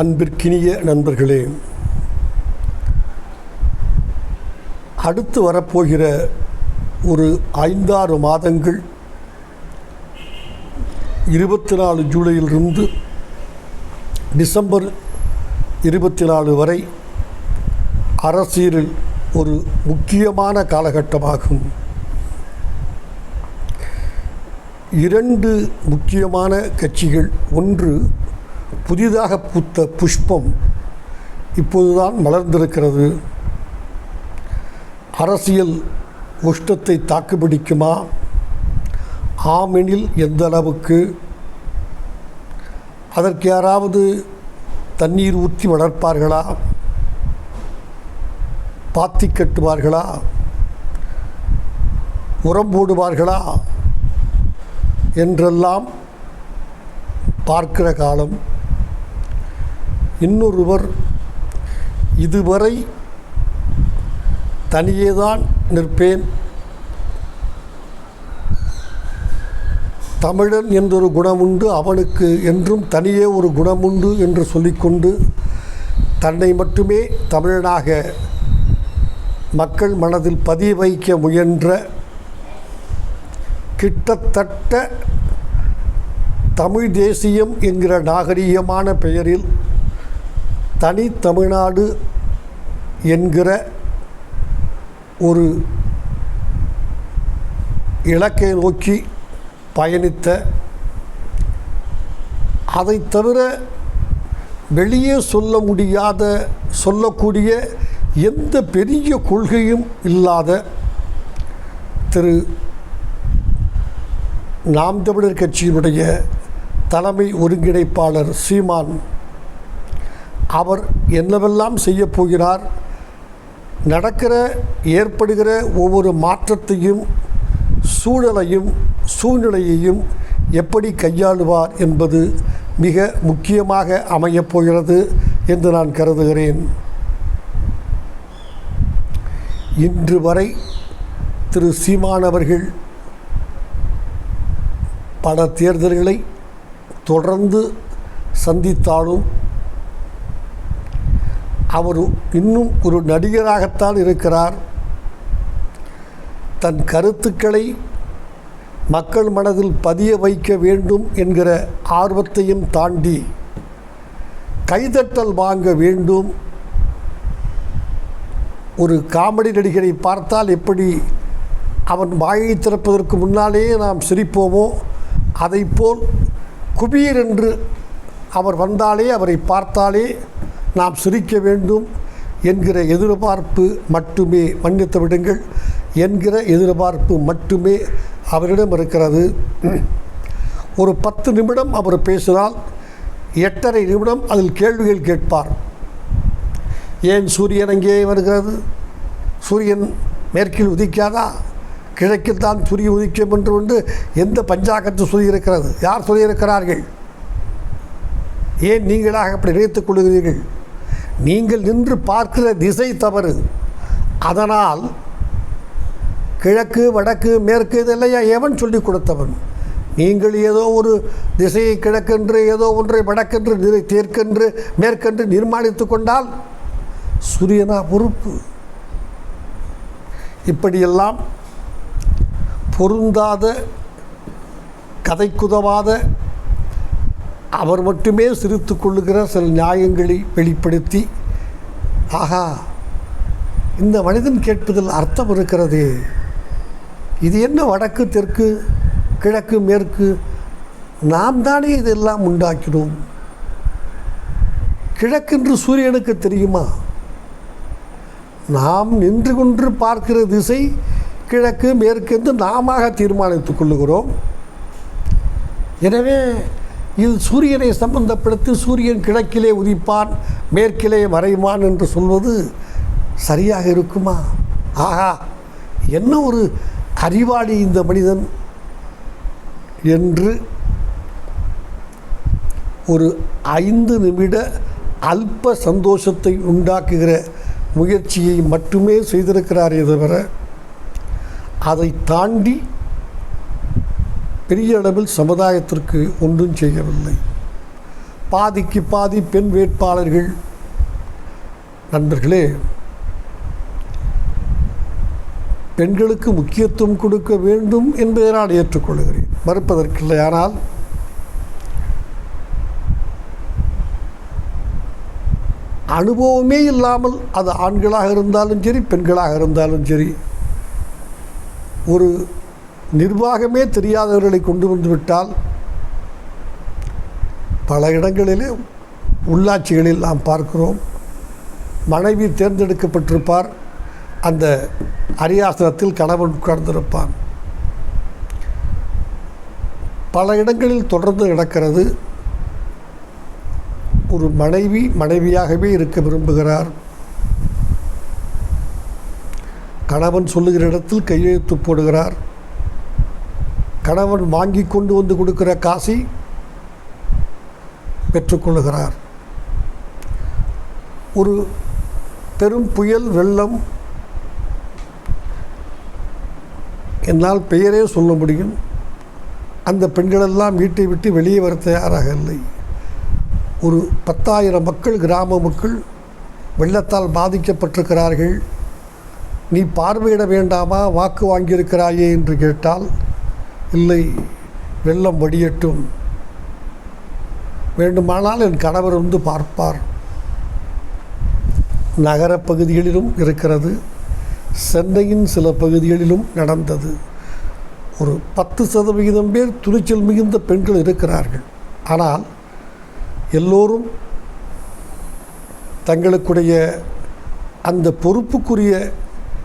அன்பிற்கினிய நண்பர்களே அடுத்து வரப்போகிற ஒரு ஐந்தாறு மாதங்கள் இருபத்தி நாலு ஜூலையிலிருந்து டிசம்பர் இருபத்தி நாலு வரை அரசியலில் ஒரு முக்கியமான காலகட்டமாகும். இரண்டு முக்கியமான கட்சிகள் ஒன்று புதிதாக பூத்த புஷ்பம் இப்போதுதான் மலர்ந்திருக்கிறது. அரசியல் உஷ்டத்தை தாக்குப்பிடிக்குமா ஆமெனில் எந்த அளவுக்கு? அதற்கு யாராவது தண்ணீர் ஊற்றி வளர்ப்பார்களா? பாத்தி கட்டுவார்களா? உரம் போடுவார்களா? என்றெல்லாம் பார்க்கிற காலம். இன்னொருவர் இதுவரை தனியேதான் நிற்பேன். தமிழன் என்றொரு குணமுண்டு அவனுக்கு என்றும் தனியே ஒரு குணமுண்டு என்று சொல்லிக்கொண்டு தன்னை மட்டுமே தமிழனாக மக்கள் மனதில் பதிய வைக்க முயன்ற கிட்டத்தட்ட தமிழ் தேசியம் என்கிற நாகரீகமான பெயரில் தனி தமிழ்நாடு என்கிற ஒரு இலக்கை நோக்கி பயணித்த அதை தவிர வெளியே சொல்ல முடியாத சொல்லக்கூடிய எந்த பெரிய கொள்கையும் இல்லாத திரு நாம் தமிழர் கட்சியினுடைய தலைமை ஒருங்கிணைப்பாளர் சீமான் அவர் என்னவெல்லாம் செய்யப் போகிறார் நடக்கிற ஏற்படுகிற ஒவ்வொரு மாற்றத்தையும் சூழலையும் சூழ்நிலையையும் எப்படி கையாளுவார் என்பது மிக முக்கியமாக அமையப் போகிறது என்று நான் கருதுகிறேன். இன்று வரை திரு சீமானவர்கள் பல தேர்தல்களை தொடர்ந்து சந்தித்தாலும் அவர் இன்னும் ஒரு நடிகராகத்தான் இருக்கிறார். தன் கருத்துக்களை மக்கள் மனதில் பதிய வைக்க வேண்டும் என்கிற ஆர்வத்தையும் தாண்டி கைதட்டல் வாங்க வேண்டும். ஒரு காமெடி நடிகரை பார்த்தால் எப்படி அவன் வாயை திறப்பதற்கு முன்னாலேயே நாம் சிரிப்போமோ? அதைப்போல் குபீர் என்று அவர் வந்தாலே அவரை பார்த்தாலே நாம் சிரிக்க வேண்டும் என்கிற எதிர்பார்ப்பு மட்டுமே மன்னித்து விடுங்கள் என்கிற எதிர்பார்ப்பு மட்டுமே அவரிடம் இருக்கிறது. ஒரு பத்து நிமிடம் அவர் பேசினால் எட்டரை நிமிடம் அதில் கேள்விகள் கேட்பார். ஏன் சூரியன் அங்கே வருகிறது? சூரியன் மேற்கில் உதிக்காதா? கிழக்கில் தான் சூரியன் உதிக்கும் என்று கொண்டு எந்த பஞ்சாங்கத்து சொல்லியிருக்கிறது யார் சொல்லியிருக்கிறார்கள் ஏன் நீங்களாக அப்படி நினைத்துக் கொள்கிறீர்கள்? நீங்கள் நின்று பார்க்கிற திசை தவறு. அதனால் கிழக்கு வடக்கு மேற்கு இதெல்லாம் எவன் சொல்லிக் கொடுத்தவன்? நீங்கள் ஏதோ ஒரு திசையை கிழக்கென்று ஏதோ ஒன்றை வடக்கென்று நிறை தேற்கென்று மேற்கென்று நிர்மாணித்து கொண்டால் சூரியனா பொறுப்பு. இப்படியெல்லாம் பொருந்தாத கதைக்குதவாத அவர் மட்டுமே சிரித்து கொள்ளுகிற சில நியாயங்களை வெளிப்படுத்தி ஆகா இந்த மனிதன் கேட்பதில் அர்த்தம் இருக்கிறதே. இது என்ன வடக்கு தெற்கு கிழக்கு மேற்கு? நாம் தானே இதெல்லாம் உண்டாக்கினோம். கிழக்கென்று சூரியனுக்கு தெரியுமா? நாம் நின்று கொன்று பார்க்கிற திசை கிழக்கு மேற்கு என்று நாம தீர்மானித்துக் கொள்ளுகிறோம். எனவே இது சூரியனை சம்பந்தப்படுத்தி சூரியன் கிழக்கிலே உதிப்பான் மேற்கிலே மறைவான் என்று சொல்வது சரியாக இருக்குமா? ஆஹா என்ன ஒரு அறிவாளி இந்த மனிதன் என்று ஒரு ஐந்து நிமிட அல்ப சந்தோஷத்தை உண்டாக்குகிற முயற்சியை மட்டுமே செய்திருக்கிறாரே தவிர அதை தாண்டி பெரிய அளவில் சமுதாயத்திற்கு ஒன்றும் செய்யவில்லை. பாதிக்கு பாதி பெண் வேட்பாளர்கள். நண்பர்களே பெண்களுக்கு முக்கியத்துவம் கொடுக்க வேண்டும் என்பதை நான் ஏற்றுக்கொள்கிறேன். மறுப்பதற்கில்லை ஆனால் அனுபவமே இல்லாமல் அது ஆண்களாக இருந்தாலும் சரி பெண்களாக இருந்தாலும் சரி ஒரு நிர்வாகமே தெரியாதவர்களை கொண்டு வந்துவிட்டால் பல இடங்களிலே உள்ளாட்சிகளில் நாம் பார்க்கிறோம். மனைவி தேர்ந்தெடுக்கப்பட்டிருப்பார். அந்த அரியாசனத்தில் கணவன் உட்கார்ந்திருப்பான் பல இடங்களில் தொடர்ந்து நடக்கிறது. ஒரு மனைவி மனைவியாகவே இருக்க விரும்புகிறார். கணவன் சொல்லுகிற இடத்தில் கையெழுத்து போடுகிறார். கணவன் வாங்கி கொண்டு வந்து கொடுக்கிற காசை பெற்றுக்கொள்கிறார் ஒரு பெரும் புயல் வெள்ளம் என்னால் பெயரே சொல்ல முடியும். அந்த பெண்களெல்லாம் வீட்டை விட்டு வெளியே வர தயாராக இல்லை. ஒரு பத்தாயிரம் மக்கள் கிராம மக்கள் வெள்ளத்தால் பாதிக்கப்பட்டிருக்கிறார்கள். நீ பார்வையிட வேண்டாமா? வாக்கு வாங்கியிருக்கிறாயே என்று கேட்டால் இல்லை வெள்ளம் வடியட்டும். வேண்டுமானால் என் கணவர் வந்து பார்ப்பார். நகரப் பகுதிகளிலும் இருக்கிறது. சென்னையின் சில பகுதிகளிலும் நடந்தது. ஒரு பத்து சதவிகிதம் பேர் துணிச்சல் மிகுந்த பெண்கள் இருக்கிறார்கள். ஆனால் எல்லோரும் தங்களுக்குடைய அந்த பொறுப்புக்குரிய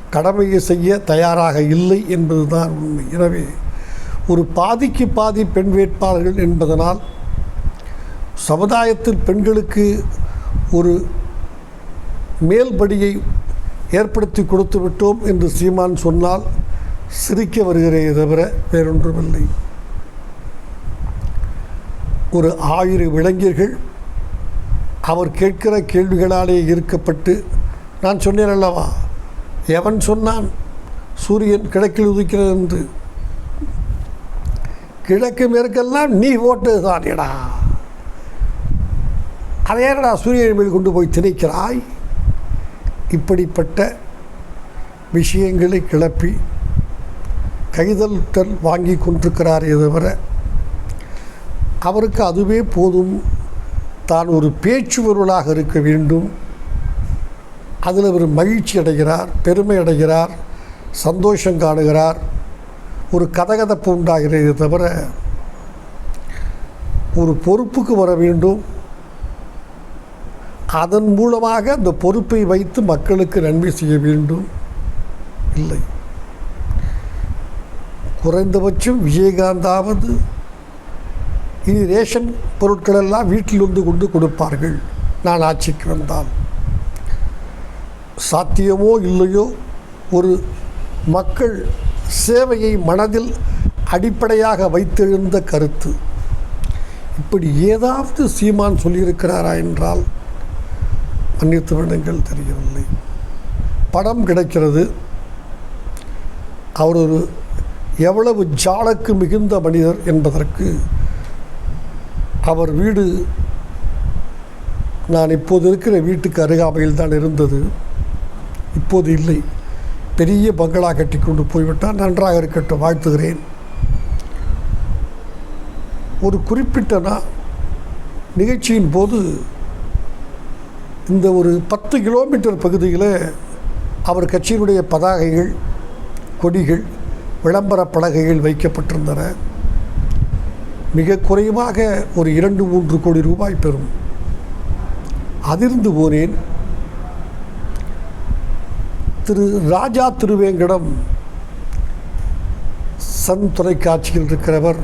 கடமையை செய்ய தயாராக இல்லை என்பதுதான் உண்மை. எனவே ஒரு பாதிக்கு பாதி பெண் வேட்பாளர்கள் என்பதனால் சமுதாயத்தில் பெண்களுக்கு ஒரு மேல்படியை ஏற்படுத்தி கொடுத்து விட்டோம் என்று சீமான் சொன்னால் சிரிக்க வருகிறே தவிர வேறொன்றுமில்லை. ஒரு ஆயிரம் இளைஞர்கள் அவர் கேட்கிற கேள்விகளாலே ஈர்க்கப்பட்டு நான் சொன்னேன் அல்லவா? எவன் சொன்னான்? சூரியன் கிழக்கில் உதிக்கிறது என்று. கிழக்கு மேற்கெல்லாம் நீ ஓட்டு தானேடா அதை ஏனடா சூரியன் மேல் கொண்டு போய் திணிக்கிறாய். இப்படிப்பட்ட விஷயங்களை கிளப்பி கைதல்கள் வாங்கி கொண்டிருக்கிறாரே தவிர அவருக்கு அதுவே போதும். தான் ஒரு பேச்சுவருளாக இருக்க வேண்டும். அதில் அவர் மகிழ்ச்சி அடைகிறார் பெருமை அடைகிறார் சந்தோஷம் காணுகிறார். ஒரு கதகதப்பு உண்டாகிறது தவிர ஒரு பொறுப்புக்கு வர வேண்டும். அதன் மூலமாக அந்த பொறுப்பை வைத்து மக்களுக்கு நன்மை செய்ய வேண்டும். இல்லை. குறைந்தபட்சம் விஜயகாந்தாவது இனி ரேஷன் பொருட்களெல்லாம் வீட்டில் வந்து கொண்டு கொடுப்பார்கள். நான் ஆட்சிக்கு வந்தால். சாத்தியமோ இல்லையோ ஒரு மக்கள் சேவையை மனதில் அடிப்படையாக வைத்தெழுந்த கருத்து. இப்படி ஏதாவது சீமான் சொல்லியிருக்கிறாரா என்றால் மன்னித்து விடுங்கள் தெரியவில்லை. படம் கிடைக்கிறது. அவர் ஒரு எவ்வளவு ஜாலக்கு மிகுந்த மனிதர் என்பதற்கு அவர் வீடு நான் இப்போது இருக்கிற வீட்டுக்கு அருகாமையில் தான் இருந்தது. இப்போது இல்லை. பெரிய பங்களா கட்டி கொண்டு போய்விட்டால் நன்றாக இருக்கட்டும் வாழ்த்துகிறேன். ஒரு குறிப்பிட்ட நான் நிகழ்ச்சியின் போது இந்த ஒரு பத்து கிலோமீட்டர் பகுதியில் அவர் கட்சியினுடைய பதாகைகள் கொடிகள் விளம்பர பலகைகள் வைக்கப்பட்டிருந்தன. மிக குறைவாக ஒரு இரண்டு மூன்று கோடி ரூபாய் பெறும். அதிர்ந்து போனேன். திரு ராஜா திருவேங்கடம் சன் தொலைக்காட்சியில் இருக்கிறவர்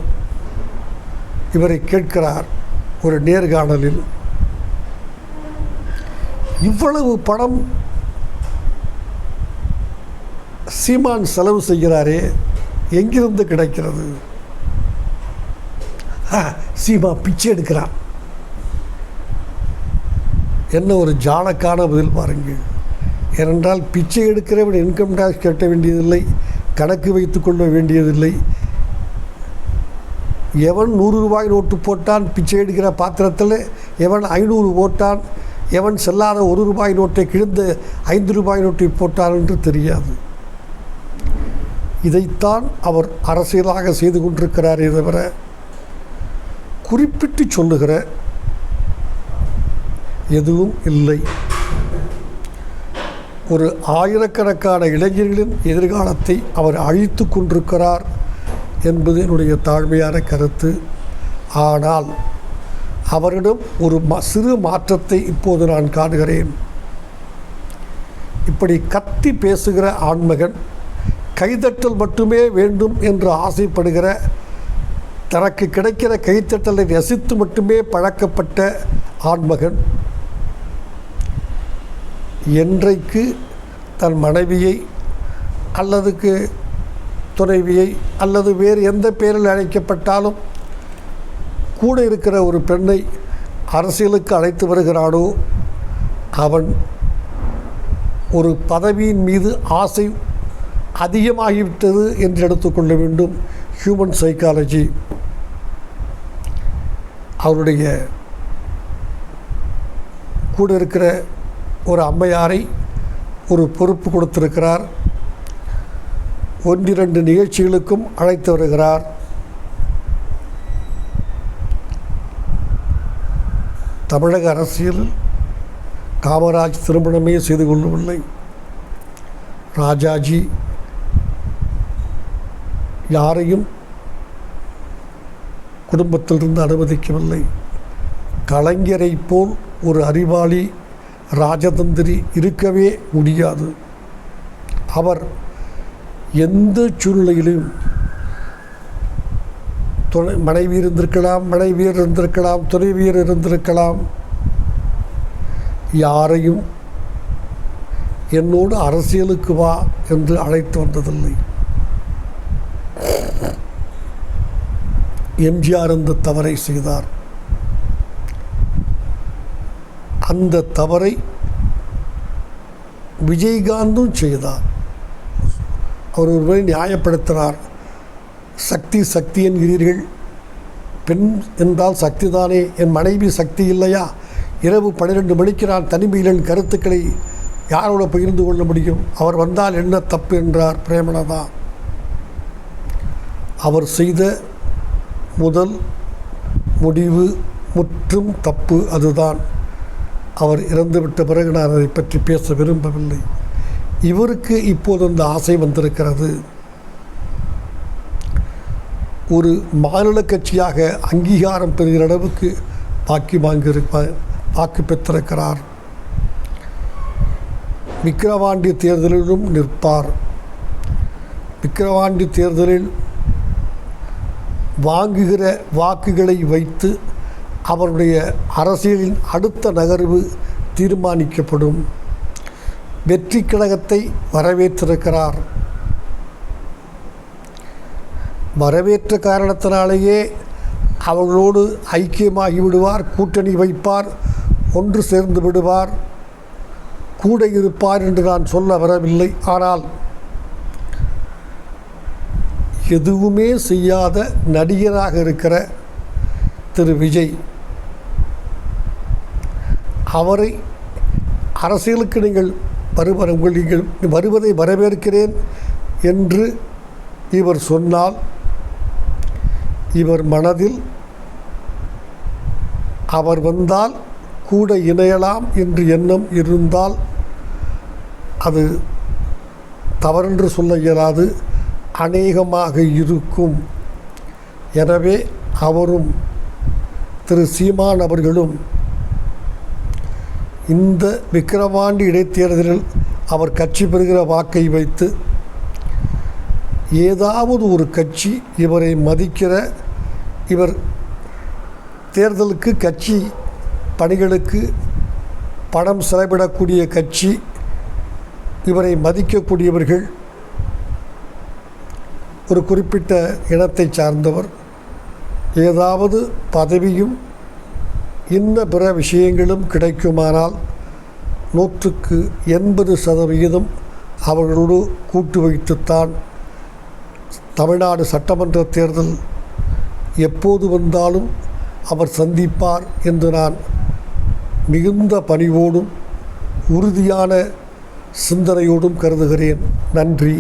இவரை கேட்கிறார் ஒரு நேர்காணலில். இவ்வளவு பணம் சீமான் செலவு செய்கிறாரே எங்கிருந்து கிடைக்கிறது? ஆ, சீமா பிச்சை எடுக்கிறான். என்ன ஒரு ஜானக்கான பதில் பாருங்கள். ஏனென்றால் பிச்சை எடுக்கிறவன் இன்கம் டேக்ஸ் கட்ட வேண்டியதில்லை கணக்கு வைத்து கொள்ள வேண்டியதில்லை. எவன் நூறு ரூபாய் நோட்டு போட்டான் பிச்சை எடுக்கிற பாத்திரத்தில் எவன் ஐநூறு போட்டான் எவன் செல்லாத ஒரு ரூபாய் நோட்டை கிழிந்த ஐந்து ரூபாய் நோட்டை போட்டான் என்று தெரியாது. இதைத்தான் அவர் அரசியலாக செய்து கொண்டிருக்கிறாரே தவிர குறிப்பிட்டு சொல்லுகிற எதுவும் இல்லை. ஒரு ஆயிரக்கணக்கான இளைஞர்களின் எதிர்காலத்தை அவர் அழித்து கொண்டிருக்கிறார் என்பது என்னுடைய தாழ்மையான கருத்து. ஆனால் அவரிடம் ஒரு ம சிறு மாற்றத்தை இப்போது நான் காணுகிறேன். இப்படி கத்தி பேசுகிற ஆண்மகன் கைதட்டல் மட்டுமே வேண்டும் என்று ஆசைப்படுகிற தனக்கு கிடைக்கிற கைத்தட்டலை ரசித்து மட்டுமே பழக்கப்பட்ட ஆண்மகன் என்றைக்கு தன் மனைவியை அல்லதுக்கு துணைவியை அல்லது வேறு எந்த பெயரில் அழைக்கப்பட்டாலும் கூட இருக்கிற ஒரு பெண்ணை அரசியலுக்கு அழைத்து வருகிறானோ அவன் ஒரு பதவியின் மீது ஆசை அதிகமாகிவிட்டது என்று எடுத்துக்கொள்ள வேண்டும். ஹியூமன் சைக்காலஜி அவருடைய கூட இருக்கிற ஒரு அம்மையாரை ஒரு பொறுப்பு கொடுத்திருக்கிறார். ஒன்றிரண்டு நிகழ்ச்சிகளுக்கும் அழைத்து வருகிறார். தமிழக அரசியல் காமராஜ் திருமணமே செய்து கொள்ளவில்லை. ராஜாஜி யாரையும் குடும்பத்திலிருந்து அனுமதிக்கவில்லை. கலைஞரை போல் ஒரு அறிவாளி ராஜதந்திரி இருக்கவே முடியாது. அவர் எந்த சூழ்நிலையிலும் துணை மனைவி இருந்திருக்கலாம் மனைவியர் இருந்திருக்கலாம் துணைவியர் இருந்திருக்கலாம். யாரையும் என்னோடு அரசியலுக்கு வா என்று அழைத்து வந்ததில்லை. எம்ஜிஆர் இந்த தவறை செய்தார். அந்த தவறை விஜயகாந்தும் செய்தார். அவர் ஒருவரை நியாயப்படுத்தினார். சக்தி சக்தி என்கிறீர்கள். பெண் என்றால் சக்தி தானே என் மனைவி சக்தி இல்லையா? இரவு பன்னிரெண்டு மணிக்கு நான் தனிமையில் கருத்துக்களை யாரோட பகிர்ந்து கொள்ள முடியும்? அவர் வந்தால் என்ன தப்பு என்றார் பிரேமலதா. அவர் செய்த முதல் முடிவு முற்றும் தப்பு அதுதான். அவர் இறந்துவிட்ட பிறகு நான் அதை பற்றி பேச விரும்பவில்லை. இவருக்கு இப்போது அந்த ஆசை வந்திருக்கிறது. ஒரு மாநில கட்சியாக அங்கீகாரம் பெறுகிற அளவுக்கு வாக்கி வாங்கியிருப்பார் வாக்கு பெற்றிருக்கிறார். விக்கிரவாண்டி தேர்தலிலும் நிற்பார். விக்கிரவாண்டி தேர்தலில் வாங்குகிற வாக்குகளை வைத்து அவருடைய அரசியலின் அடுத்த நகர்வு தீர்மானிக்கப்படும். வெற்றி கழகத்தை வரவேற்றிருக்கிறார். வரவேற்ற காரணத்தினாலேயே அவர்களோடு ஐக்கியமாகி விடுவார் கூட்டணி வைப்பார் ஒன்று சேர்ந்து விடுவார். கூட இருப்பார் என்று நான் சொல்ல வரவில்லை. ஆனால் எதுவுமே செய்யாத நடிகராக இருக்கிற திரு விஜய். அவரை அரசியலுக்கு நீங்கள் வருவ உங்கள் நீங்கள் வருவதை வரவேற்கிறேன் என்று இவர் சொன்னால் இவர் மனதில் அவர் வந்தால் கூட இணையலாம் என்று எண்ணம் இருந்தால் அது தவறென்று சொல்ல இயலாது அநேகமாக இருக்கும். எனவே அவரும் திரு சீமான் அவர்களும் இந்த விக்கிரவாண்டி இடைத்தேர்தலில் அவர் கட்சி பெறுகிற வாக்கை வைத்து ஏதாவது ஒரு கட்சி இவரை மதிக்கிற இவர் தேர்தலுக்கு கட்சி பணிகளுக்கு பணம் செலவிடக்கூடிய கட்சி இவரை மதிக்கக்கூடியவர்கள் ஒரு குறிப்பிட்ட இனத்தை சார்ந்தவர். ஏதாவது பதவியும் இன்ன பிற விஷயங்களும் கிடைக்குமானால் நூற்றுக்கு எண்பது சதவிகிதம் அவர்களோடு கூட்டு வைத்துத்தான் தமிழ்நாடு சட்டமன்ற தேர்தல் எப்போது வந்தாலும் அவர் சந்திப்பார் என்று நான் மிகுந்த பணிவோடும் உறுதியான சிந்தனையோடும் கருதுகிறேன். நன்றி.